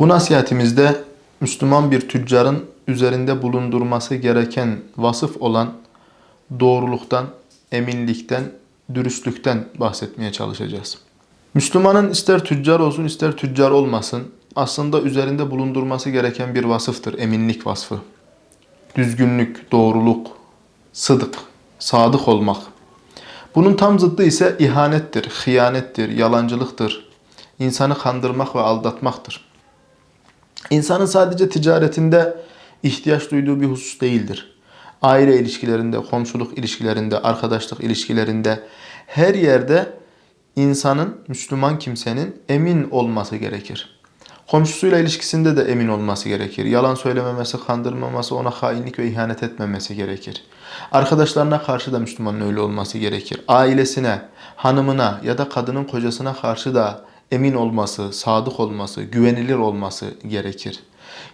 Bu nasihatimizde Müslüman bir tüccarın üzerinde bulundurması gereken vasıf olan doğruluktan, eminlikten, dürüstlükten bahsetmeye çalışacağız. Müslümanın ister tüccar olsun ister tüccar olmasın aslında üzerinde bulundurması gereken bir vasıftır eminlik vasfı. Düzgünlük, doğruluk, sıdık, sadık olmak. Bunun tam zıddı ise ihanettir, hıyanettir, yalancılıktır. İnsanı kandırmak ve aldatmaktır. İnsanın sadece ticaretinde ihtiyaç duyduğu bir husus değildir. Aile ilişkilerinde, komşuluk ilişkilerinde, arkadaşlık ilişkilerinde her yerde insanın, Müslüman kimsenin emin olması gerekir. Komşusuyla ilişkisinde de emin olması gerekir. Yalan söylememesi, kandırmaması, ona hainlik ve ihanet etmemesi gerekir. Arkadaşlarına karşı da Müslümanın öyle olması gerekir. Ailesine, hanımına ya da kadının kocasına karşı da emin olması, sadık olması, güvenilir olması gerekir.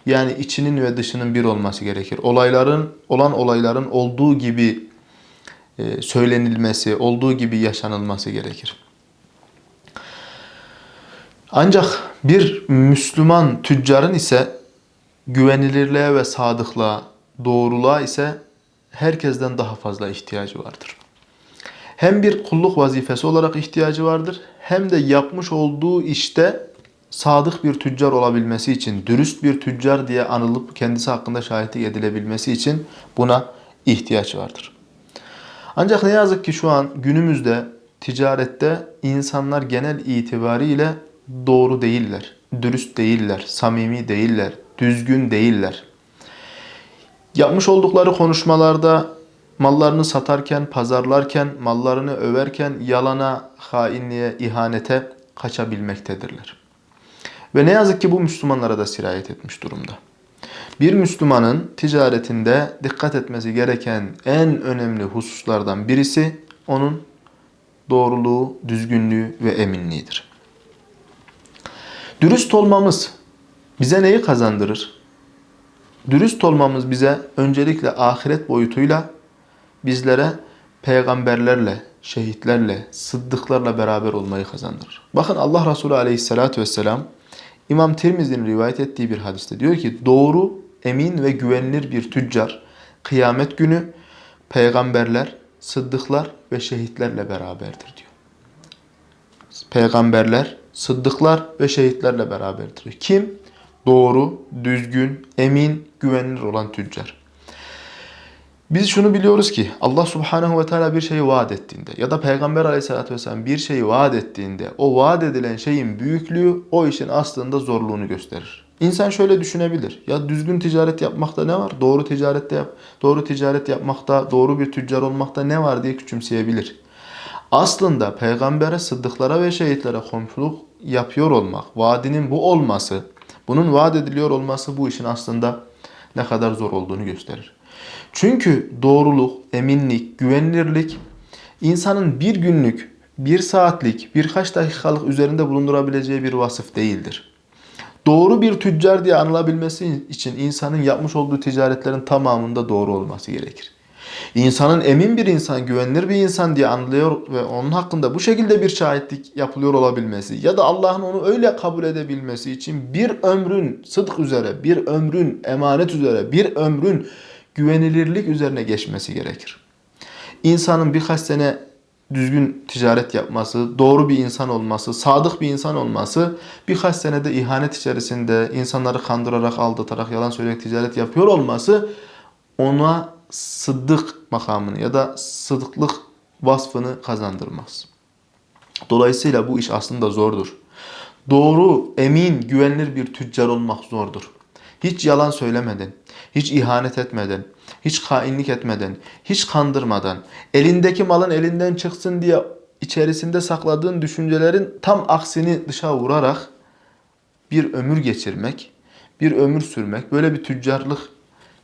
Yani içinin ve dışının bir olması gerekir. Olayların, olan olayların olduğu gibi e, söylenilmesi, olduğu gibi yaşanılması gerekir. Ancak bir Müslüman tüccarın ise güvenilirliğe ve sadıklığa, doğruluğa ise herkesten daha fazla ihtiyacı vardır. Hem bir kulluk vazifesi olarak ihtiyacı vardır hem de yapmış olduğu işte sadık bir tüccar olabilmesi için, dürüst bir tüccar diye anılıp kendisi hakkında şahitlik edilebilmesi için buna ihtiyaç vardır. Ancak ne yazık ki şu an günümüzde ticarette insanlar genel itibariyle doğru değiller, dürüst değiller, samimi değiller, düzgün değiller. Yapmış oldukları konuşmalarda mallarını satarken, pazarlarken, mallarını överken yalana, hainliğe, ihanete kaçabilmektedirler. Ve ne yazık ki bu Müslümanlara da sirayet etmiş durumda. Bir Müslümanın ticaretinde dikkat etmesi gereken en önemli hususlardan birisi onun doğruluğu, düzgünlüğü ve eminliğidir. Dürüst olmamız bize neyi kazandırır? Dürüst olmamız bize öncelikle ahiret boyutuyla bizlere peygamberlerle, şehitlerle, sıddıklarla beraber olmayı kazandırır. Bakın Allah Resulü aleyhissalatü vesselam İmam Tirmizi'nin rivayet ettiği bir hadiste diyor ki doğru, emin ve güvenilir bir tüccar kıyamet günü peygamberler, sıddıklar ve şehitlerle beraberdir diyor. Peygamberler, sıddıklar ve şehitlerle beraberdir. Kim? Doğru, düzgün, emin, güvenilir olan tüccar. Biz şunu biliyoruz ki Allah subhanehu ve teala bir şeyi vaat ettiğinde ya da Peygamber aleyhissalatü vesselam bir şeyi vaat ettiğinde o vaat edilen şeyin büyüklüğü o işin aslında zorluğunu gösterir. İnsan şöyle düşünebilir. Ya düzgün ticaret yapmakta ne var? Doğru ticarette yap. Doğru ticaret yapmakta, doğru bir tüccar olmakta ne var diye küçümseyebilir. Aslında peygambere, sıddıklara ve şehitlere komşuluk yapıyor olmak, vaadinin bu olması, bunun vaat ediliyor olması bu işin aslında ne kadar zor olduğunu gösterir. Çünkü doğruluk, eminlik, güvenilirlik insanın bir günlük, bir saatlik, birkaç dakikalık üzerinde bulundurabileceği bir vasıf değildir. Doğru bir tüccar diye anılabilmesi için insanın yapmış olduğu ticaretlerin tamamında doğru olması gerekir. İnsanın emin bir insan, güvenilir bir insan diye anlıyor ve onun hakkında bu şekilde bir şahitlik yapılıyor olabilmesi ya da Allah'ın onu öyle kabul edebilmesi için bir ömrün sıdk üzere, bir ömrün emanet üzere, bir ömrün güvenilirlik üzerine geçmesi gerekir. İnsanın birkaç sene düzgün ticaret yapması, doğru bir insan olması, sadık bir insan olması, birkaç senede ihanet içerisinde insanları kandırarak, aldatarak, yalan söyleyerek ticaret yapıyor olması ona sıddık makamını ya da sıdıklık vasfını kazandırmaz. Dolayısıyla bu iş aslında zordur. Doğru, emin, güvenilir bir tüccar olmak zordur. Hiç yalan söylemeden, hiç ihanet etmeden, hiç hainlik etmeden, hiç kandırmadan, elindeki malın elinden çıksın diye içerisinde sakladığın düşüncelerin tam aksini dışa vurarak bir ömür geçirmek, bir ömür sürmek, böyle bir tüccarlık,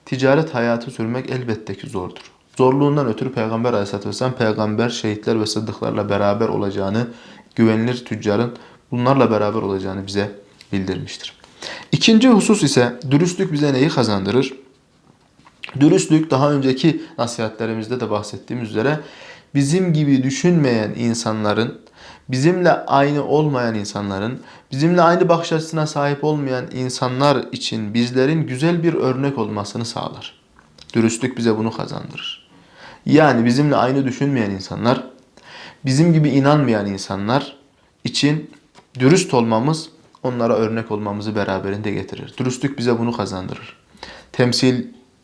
ticaret hayatı sürmek elbette ki zordur. Zorluğundan ötürü Peygamber Aleyhisselatü Vesselam peygamber, şehitler ve sıddıklarla beraber olacağını, güvenilir tüccarın bunlarla beraber olacağını bize bildirmiştir. İkinci husus ise dürüstlük bize neyi kazandırır? Dürüstlük daha önceki nasihatlerimizde de bahsettiğimiz üzere bizim gibi düşünmeyen insanların, bizimle aynı olmayan insanların, bizimle aynı bakış açısına sahip olmayan insanlar için bizlerin güzel bir örnek olmasını sağlar. Dürüstlük bize bunu kazandırır. Yani bizimle aynı düşünmeyen insanlar, bizim gibi inanmayan insanlar için dürüst olmamız onlara örnek olmamızı beraberinde getirir. Dürüstlük bize bunu kazandırır.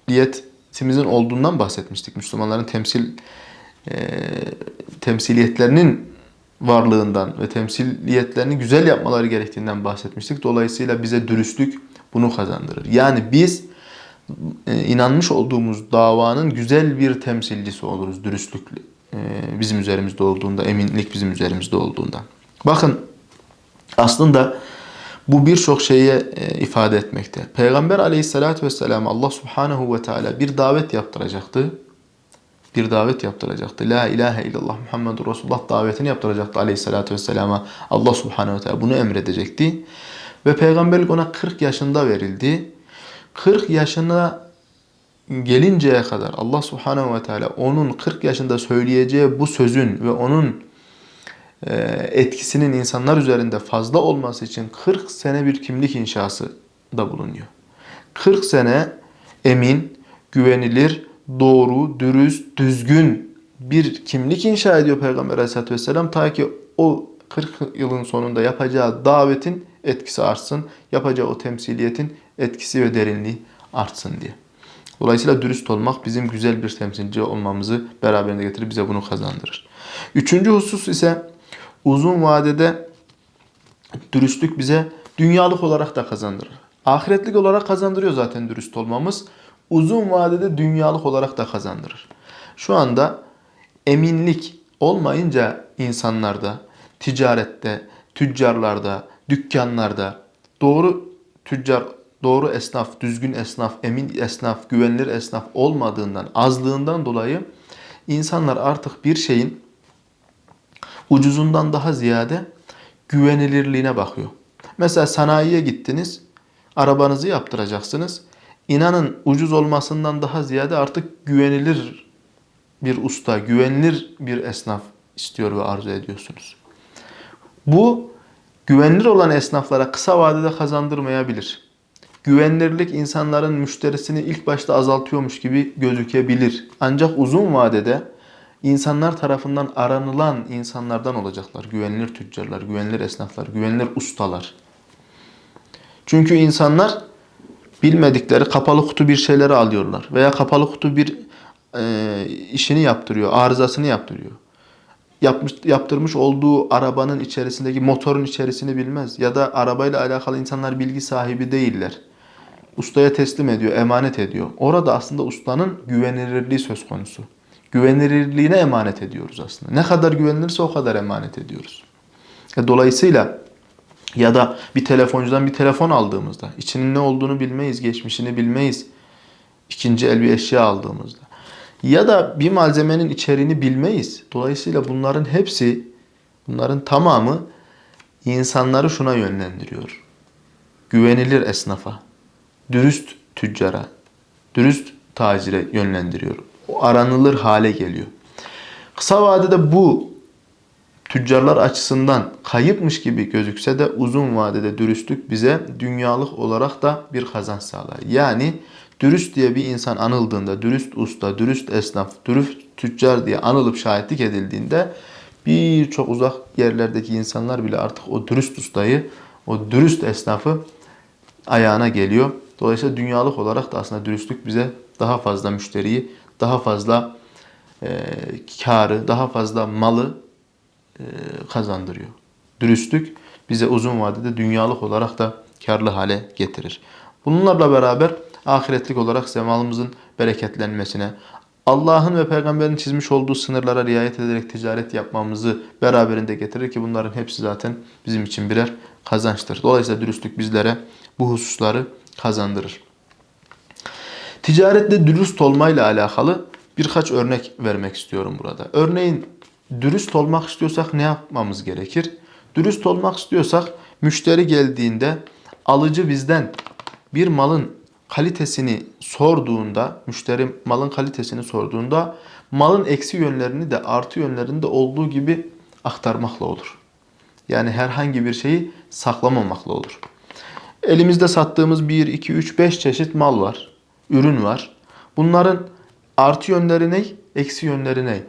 Temsiliyetimizin olduğundan bahsetmiştik. Müslümanların temsil e, temsiliyetlerinin varlığından ve temsiliyetlerini güzel yapmaları gerektiğinden bahsetmiştik. Dolayısıyla bize dürüstlük bunu kazandırır. Yani biz e, inanmış olduğumuz davanın güzel bir temsilcisi oluruz dürüstlük e, bizim üzerimizde olduğunda, eminlik bizim üzerimizde olduğunda. Bakın aslında bu birçok şeye ifade etmekte. Peygamber aleyhissalatü vesselam Allah subhanehu ve teala bir davet yaptıracaktı. Bir davet yaptıracaktı. La ilahe illallah Muhammedur Resulullah davetini yaptıracaktı aleyhissalatü vesselama. Allah subhanehu ve teala bunu emredecekti. Ve peygamberlik ona 40 yaşında verildi. 40 yaşına gelinceye kadar Allah subhanehu ve teala onun 40 yaşında söyleyeceği bu sözün ve onun etkisinin insanlar üzerinde fazla olması için 40 sene bir kimlik inşası da bulunuyor. 40 sene emin, güvenilir, doğru, dürüst, düzgün bir kimlik inşa ediyor Peygamber Aleyhisselatü Vesselam ta ki o 40 yılın sonunda yapacağı davetin etkisi artsın, yapacağı o temsiliyetin etkisi ve derinliği artsın diye. Dolayısıyla dürüst olmak bizim güzel bir temsilci olmamızı beraberinde getirir, bize bunu kazandırır. Üçüncü husus ise uzun vadede dürüstlük bize dünyalık olarak da kazandırır. Ahiretlik olarak kazandırıyor zaten dürüst olmamız. Uzun vadede dünyalık olarak da kazandırır. Şu anda eminlik olmayınca insanlarda, ticarette, tüccarlarda, dükkanlarda doğru tüccar, doğru esnaf, düzgün esnaf, emin esnaf, güvenilir esnaf olmadığından, azlığından dolayı insanlar artık bir şeyin ucuzundan daha ziyade güvenilirliğine bakıyor. Mesela sanayiye gittiniz, arabanızı yaptıracaksınız. İnanın ucuz olmasından daha ziyade artık güvenilir bir usta, güvenilir bir esnaf istiyor ve arzu ediyorsunuz. Bu güvenilir olan esnaflara kısa vadede kazandırmayabilir. Güvenilirlik insanların müşterisini ilk başta azaltıyormuş gibi gözükebilir. Ancak uzun vadede insanlar tarafından aranılan insanlardan olacaklar. Güvenilir tüccarlar, güvenilir esnaflar, güvenilir ustalar. Çünkü insanlar bilmedikleri kapalı kutu bir şeyleri alıyorlar. Veya kapalı kutu bir e, işini yaptırıyor, arızasını yaptırıyor. Yapmış, yaptırmış olduğu arabanın içerisindeki motorun içerisini bilmez. Ya da arabayla alakalı insanlar bilgi sahibi değiller. Ustaya teslim ediyor, emanet ediyor. Orada aslında ustanın güvenilirliği söz konusu güvenilirliğine emanet ediyoruz aslında. Ne kadar güvenilirse o kadar emanet ediyoruz. Dolayısıyla ya da bir telefoncudan bir telefon aldığımızda içinin ne olduğunu bilmeyiz, geçmişini bilmeyiz. İkinci el bir eşya aldığımızda. Ya da bir malzemenin içeriğini bilmeyiz. Dolayısıyla bunların hepsi, bunların tamamı insanları şuna yönlendiriyor. Güvenilir esnafa, dürüst tüccara, dürüst tacire yönlendiriyor aranılır hale geliyor. Kısa vadede bu tüccarlar açısından kayıpmış gibi gözükse de uzun vadede dürüstlük bize dünyalık olarak da bir kazanç sağlar. Yani dürüst diye bir insan anıldığında, dürüst usta, dürüst esnaf, dürüst tüccar diye anılıp şahitlik edildiğinde birçok uzak yerlerdeki insanlar bile artık o dürüst ustayı, o dürüst esnafı ayağına geliyor. Dolayısıyla dünyalık olarak da aslında dürüstlük bize daha fazla müşteriyi daha fazla e, karı, daha fazla malı e, kazandırıyor. Dürüstlük bize uzun vadede dünyalık olarak da karlı hale getirir. Bunlarla beraber ahiretlik olarak zemalımızın bereketlenmesine, Allah'ın ve peygamberin çizmiş olduğu sınırlara riayet ederek ticaret yapmamızı beraberinde getirir ki bunların hepsi zaten bizim için birer kazançtır. Dolayısıyla dürüstlük bizlere bu hususları kazandırır. Ticarette dürüst olmayla alakalı birkaç örnek vermek istiyorum burada. Örneğin dürüst olmak istiyorsak ne yapmamız gerekir? Dürüst olmak istiyorsak müşteri geldiğinde alıcı bizden bir malın kalitesini sorduğunda, müşteri malın kalitesini sorduğunda malın eksi yönlerini de artı yönlerini de olduğu gibi aktarmakla olur. Yani herhangi bir şeyi saklamamakla olur. Elimizde sattığımız 1, 2, 3, 5 çeşit mal var. Ürün var. Bunların artı yönleri ne? Eksi yönleri ne?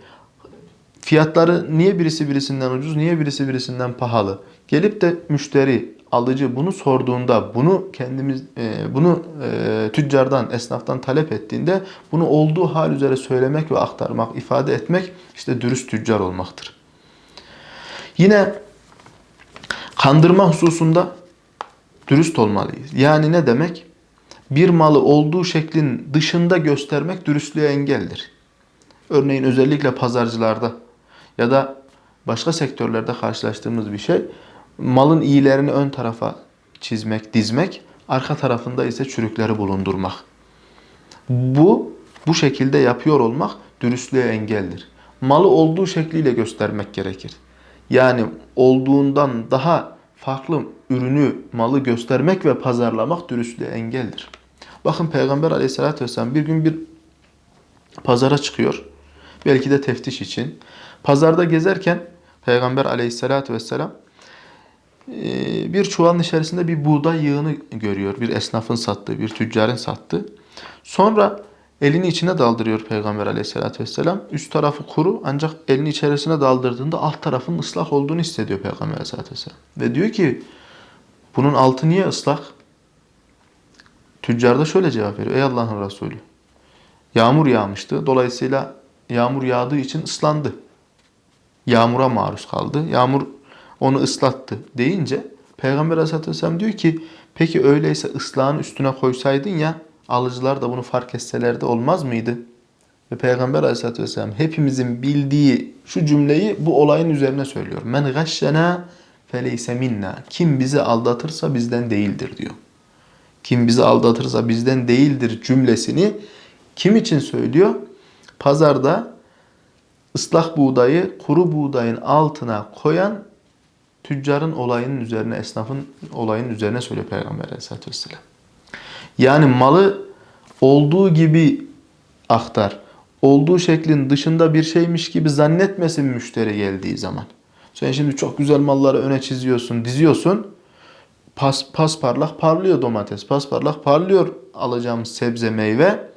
Fiyatları niye birisi birisinden ucuz, niye birisi birisinden pahalı? Gelip de müşteri, alıcı bunu sorduğunda, bunu kendimiz, e, bunu e, tüccardan, esnaftan talep ettiğinde bunu olduğu hal üzere söylemek ve aktarmak, ifade etmek işte dürüst tüccar olmaktır. Yine kandırma hususunda dürüst olmalıyız. Yani ne demek? Bir malı olduğu şeklin dışında göstermek dürüstlüğe engeldir. Örneğin özellikle pazarcılarda ya da başka sektörlerde karşılaştığımız bir şey malın iyilerini ön tarafa çizmek, dizmek, arka tarafında ise çürükleri bulundurmak. Bu bu şekilde yapıyor olmak dürüstlüğe engeldir. Malı olduğu şekliyle göstermek gerekir. Yani olduğundan daha farklı ürünü, malı göstermek ve pazarlamak dürüstlüğe engeldir. Bakın Peygamber aleyhissalatü vesselam bir gün bir pazara çıkıyor. Belki de teftiş için. Pazarda gezerken Peygamber aleyhissalatü vesselam e, bir çuvalın içerisinde bir buğday yığını görüyor. Bir esnafın sattığı, bir tüccarın sattığı. Sonra elini içine daldırıyor Peygamber aleyhissalatü vesselam. Üst tarafı kuru ancak elini içerisine daldırdığında alt tarafının ıslak olduğunu hissediyor Peygamber aleyhissalatü vesselam. Ve diyor ki bunun altı niye ıslak? Tüccar da şöyle cevap veriyor. Ey Allah'ın Resulü. Yağmur yağmıştı. Dolayısıyla yağmur yağdığı için ıslandı. Yağmura maruz kaldı. Yağmur onu ıslattı deyince Peygamber Aleyhisselatü Vesselam diyor ki peki öyleyse ıslahın üstüne koysaydın ya alıcılar da bunu fark etselerdi olmaz mıydı? Ve Peygamber Aleyhisselatü Vesselam hepimizin bildiği şu cümleyi bu olayın üzerine söylüyor. Men gashşena feleyse minna. Kim bizi aldatırsa bizden değildir diyor. Kim bizi aldatırsa bizden değildir cümlesini kim için söylüyor? Pazarda ıslak buğdayı kuru buğdayın altına koyan tüccarın olayının üzerine, esnafın olayının üzerine söylüyor Peygamber Aleyhisselatü Vesselam. Yani malı olduğu gibi aktar. Olduğu şeklin dışında bir şeymiş gibi zannetmesin müşteri geldiği zaman. Sen şimdi çok güzel malları öne çiziyorsun, diziyorsun. Pas, pas parlak parlıyor domates, pas parlak parlıyor alacağımız sebze meyve.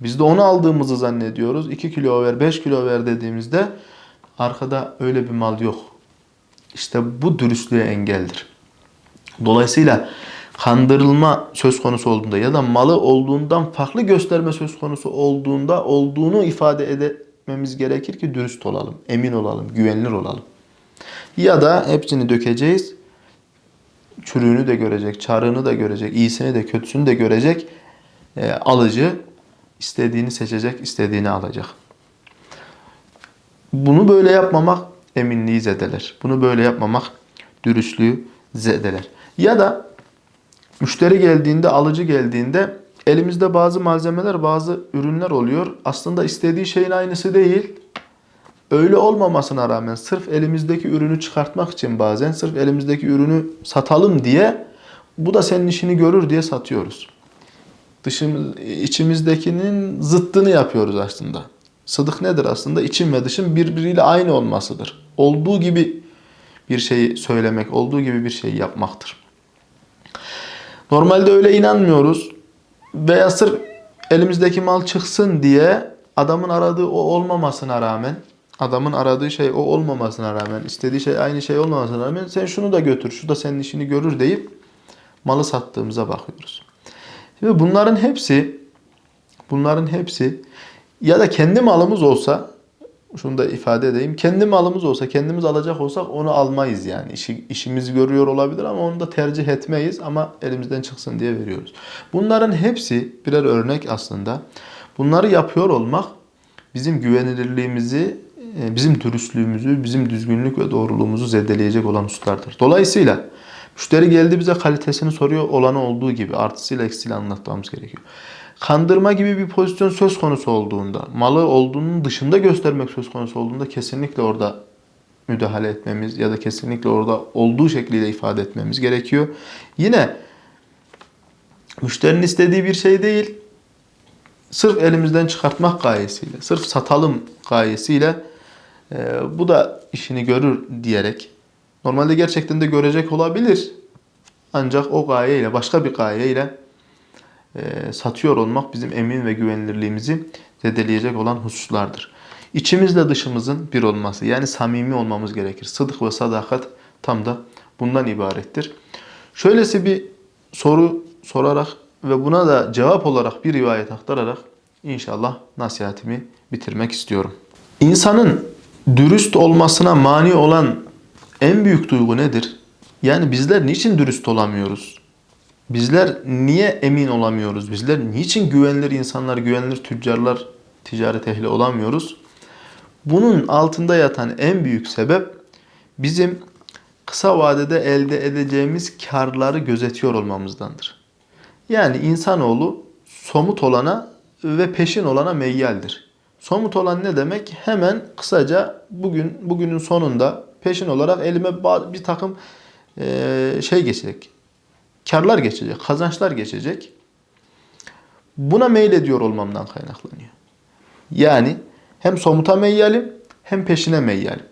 Biz de onu aldığımızı zannediyoruz. 2 kilo ver, 5 kilo ver dediğimizde arkada öyle bir mal yok. İşte bu dürüstlüğe engeldir. Dolayısıyla kandırılma söz konusu olduğunda ya da malı olduğundan farklı gösterme söz konusu olduğunda olduğunu ifade etmemiz gerekir ki dürüst olalım, emin olalım, güvenilir olalım. Ya da hepsini dökeceğiz. Çürüğünü de görecek, çarığını da görecek, iyisini de kötüsünü de görecek e, alıcı istediğini seçecek, istediğini alacak. Bunu böyle yapmamak eminliği zedeler. Bunu böyle yapmamak dürüstlüğü zedeler. Ya da müşteri geldiğinde, alıcı geldiğinde elimizde bazı malzemeler, bazı ürünler oluyor. Aslında istediği şeyin aynısı değil. Öyle olmamasına rağmen sırf elimizdeki ürünü çıkartmak için bazen sırf elimizdeki ürünü satalım diye bu da senin işini görür diye satıyoruz. Dışımız, içimizdekinin zıttını yapıyoruz aslında. Sıdık nedir aslında? İçim ve dışım birbiriyle aynı olmasıdır. Olduğu gibi bir şeyi söylemek, olduğu gibi bir şeyi yapmaktır. Normalde öyle inanmıyoruz. Veya sırf elimizdeki mal çıksın diye adamın aradığı o olmamasına rağmen, adamın aradığı şey o olmamasına rağmen, istediği şey aynı şey olmamasına rağmen sen şunu da götür, şu da senin işini görür deyip malı sattığımıza bakıyoruz. Şimdi bunların hepsi bunların hepsi ya da kendi malımız olsa şunu da ifade edeyim. Kendi malımız olsa, kendimiz alacak olsak onu almayız yani. İşi, işimiz görüyor olabilir ama onu da tercih etmeyiz ama elimizden çıksın diye veriyoruz. Bunların hepsi birer örnek aslında. Bunları yapıyor olmak bizim güvenilirliğimizi, bizim dürüstlüğümüzü, bizim düzgünlük ve doğruluğumuzu zedeleyecek olan hususlardır. Dolayısıyla müşteri geldi bize kalitesini soruyor olanı olduğu gibi artısıyla eksiyle anlatmamız gerekiyor kandırma gibi bir pozisyon söz konusu olduğunda, malı olduğunun dışında göstermek söz konusu olduğunda kesinlikle orada müdahale etmemiz ya da kesinlikle orada olduğu şekliyle ifade etmemiz gerekiyor. Yine müşterinin istediği bir şey değil, sırf elimizden çıkartmak gayesiyle, sırf satalım gayesiyle e, bu da işini görür diyerek Normalde gerçekten de görecek olabilir. Ancak o gayeyle, başka bir gayeyle e, satıyor olmak bizim emin ve güvenilirliğimizi zedeleyecek olan hususlardır. İçimizle dışımızın bir olması yani samimi olmamız gerekir. Sıdık ve sadakat tam da bundan ibarettir. Şöylesi bir soru sorarak ve buna da cevap olarak bir rivayet aktararak inşallah nasihatimi bitirmek istiyorum. İnsanın dürüst olmasına mani olan en büyük duygu nedir? Yani bizler niçin dürüst olamıyoruz? Bizler niye emin olamıyoruz? Bizler niçin güvenilir insanlar, güvenilir tüccarlar, ticaret ehli olamıyoruz? Bunun altında yatan en büyük sebep bizim kısa vadede elde edeceğimiz karları gözetiyor olmamızdandır. Yani insanoğlu somut olana ve peşin olana meyyaldir. Somut olan ne demek? Hemen kısaca bugün bugünün sonunda peşin olarak elime bir takım eee, şey geçecek. Karlar geçecek, kazançlar geçecek. Buna meylediyor olmamdan kaynaklanıyor. Yani hem somuta meyyalim hem peşine meyyalim.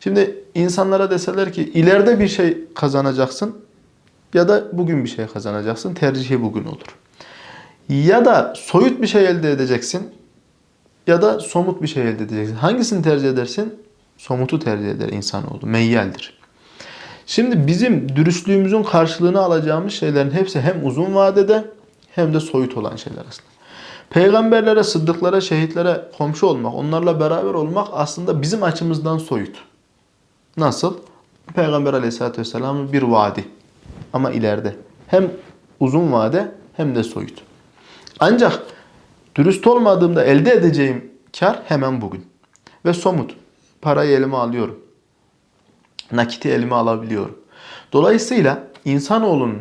Şimdi insanlara deseler ki ileride bir şey kazanacaksın ya da bugün bir şey kazanacaksın. Tercihi bugün olur. Ya da soyut bir şey elde edeceksin ya da somut bir şey elde edeceksin. Hangisini tercih edersin? Somutu tercih eder insanoğlu. Meyyaldir. Şimdi bizim dürüstlüğümüzün karşılığını alacağımız şeylerin hepsi hem uzun vadede hem de soyut olan şeyler aslında. Peygamberlere, sıddıklara, şehitlere komşu olmak, onlarla beraber olmak aslında bizim açımızdan soyut. Nasıl? Peygamber aleyhissalatü vesselamın bir vaadi. Ama ileride. Hem uzun vade hem de soyut. Ancak dürüst olmadığımda elde edeceğim kar hemen bugün. Ve somut. Parayı elime alıyorum. Nakiti elime alabiliyorum. Dolayısıyla insanoğlunun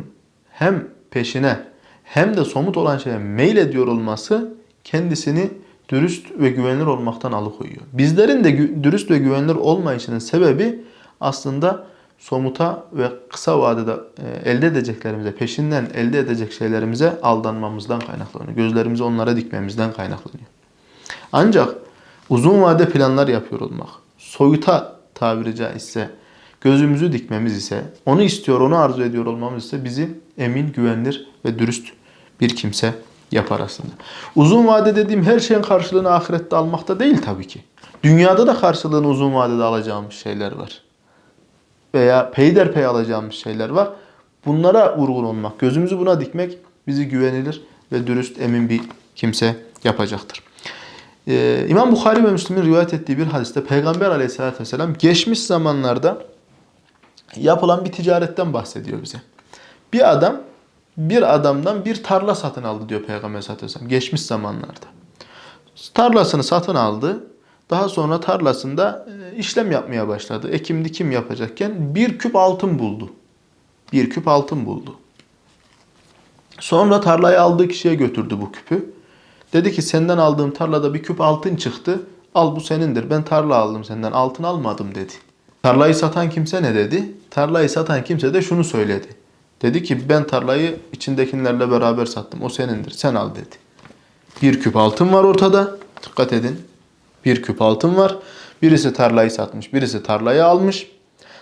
hem peşine hem de somut olan şeye meyil ediyor olması kendisini dürüst ve güvenilir olmaktan alıkoyuyor. Bizlerin de dürüst ve güvenilir olmayışının sebebi aslında somuta ve kısa vadede e, elde edeceklerimize, peşinden elde edecek şeylerimize aldanmamızdan kaynaklanıyor. Gözlerimizi onlara dikmemizden kaynaklanıyor. Ancak uzun vade planlar yapıyor olmak, soyuta tabiri caizse gözümüzü dikmemiz ise, onu istiyor, onu arzu ediyor olmamız ise bizi emin, güvenilir ve dürüst bir kimse yapar aslında. Uzun vade dediğim her şeyin karşılığını ahirette almakta değil tabii ki. Dünyada da karşılığını uzun vadede alacağımız şeyler var. Veya peyderpey alacağımız şeyler var. Bunlara vurgun olmak, gözümüzü buna dikmek bizi güvenilir ve dürüst, emin bir kimse yapacaktır. Ee, İmam Bukhari ve Müslim'in rivayet ettiği bir hadiste Peygamber aleyhissalatü vesselam geçmiş zamanlarda yapılan bir ticaretten bahsediyor bize. Bir adam bir adamdan bir tarla satın aldı diyor Peygamber aleyhissalatü vesselam geçmiş zamanlarda. Tarlasını satın aldı. Daha sonra tarlasında e, işlem yapmaya başladı. Ekim dikim yapacakken bir küp altın buldu. Bir küp altın buldu. Sonra tarlayı aldığı kişiye götürdü bu küpü. Dedi ki senden aldığım tarlada bir küp altın çıktı. Al bu senindir. Ben tarla aldım senden. Altın almadım dedi. Tarlayı satan kimse ne dedi? Tarlayı satan kimse de şunu söyledi. Dedi ki ben tarlayı içindekilerle beraber sattım. O senindir. Sen al dedi. Bir küp altın var ortada. Dikkat edin. Bir küp altın var. Birisi tarlayı satmış. Birisi tarlayı almış.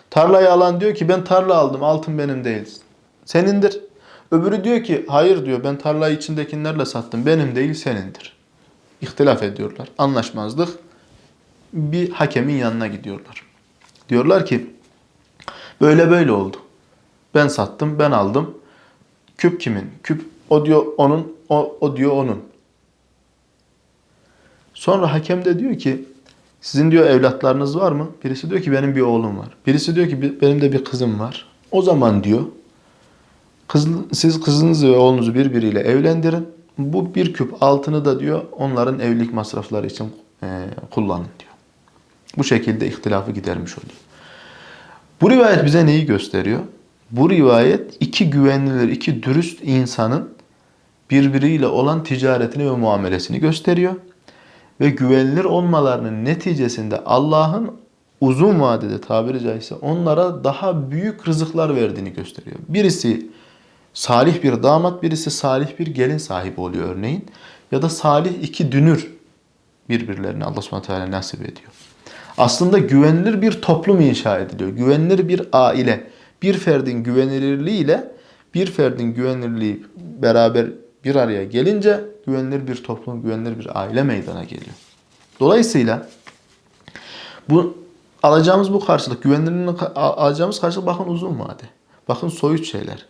Tarlayı alan diyor ki ben tarla aldım. Altın benim değil. Senindir. Öbürü diyor ki hayır diyor ben tarlayı içindekilerle sattım. Benim değil senindir. İhtilaf ediyorlar. Anlaşmazlık. Bir hakemin yanına gidiyorlar. Diyorlar ki böyle böyle oldu. Ben sattım, ben aldım. Küp kimin? Küp o diyor onun, o, o diyor onun. Sonra hakem de diyor ki sizin diyor evlatlarınız var mı? Birisi diyor ki benim bir oğlum var. Birisi diyor ki "Bi- benim de bir kızım var. O zaman diyor kız, siz kızınızı ve oğlunuzu birbiriyle evlendirin. Bu bir küp altını da diyor onların evlilik masrafları için eee, kullanın diyor. Bu şekilde ihtilafı gidermiş oluyor. Bu rivayet bize neyi gösteriyor? Bu rivayet iki güvenilir, iki dürüst insanın birbiriyle olan ticaretini ve muamelesini gösteriyor. Ve güvenilir olmalarının neticesinde Allah'ın uzun vadede tabiri caizse onlara daha büyük rızıklar verdiğini gösteriyor. Birisi salih bir damat, birisi salih bir gelin sahibi oluyor örneğin. Ya da salih iki dünür birbirlerine Allah subhanahu teala nasip ediyor. Aslında güvenilir bir toplum inşa ediliyor. Güvenilir bir aile. Bir ferdin güvenilirliği ile bir ferdin güvenilirliği beraber bir araya gelince güvenilir bir toplum, güvenilir bir aile meydana geliyor. Dolayısıyla bu alacağımız bu karşılık, a- alacağımız karşılık bakın uzun vade. Bakın soyut şeyler.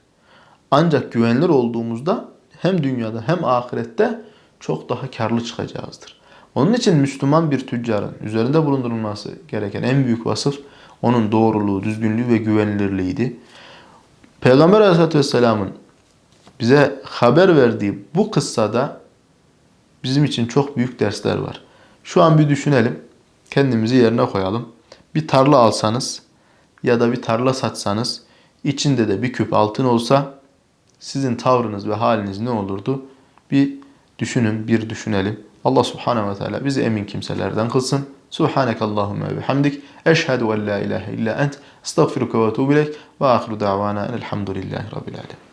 Ancak güvenilir olduğumuzda hem dünyada hem ahirette çok daha karlı çıkacağızdır. Onun için Müslüman bir tüccarın üzerinde bulundurulması gereken en büyük vasıf onun doğruluğu, düzgünlüğü ve güvenilirliğiydi. Peygamber Aleyhisselatü Vesselam'ın bize haber verdiği bu kıssada bizim için çok büyük dersler var. Şu an bir düşünelim. Kendimizi yerine koyalım. Bir tarla alsanız ya da bir tarla satsanız içinde de bir küp altın olsa sizin tavrınız ve haliniz ne olurdu? Bir düşünün, bir düşünelim. Allah subhanehu ve teala bizi emin kimselerden kılsın. Subhaneke Allahümme ve bihamdik. Eşhedü en la ilahe illa ent. Estağfiruka ve etubu ileyk. Ve ahiru davana elhamdülillahi rabbil alemin.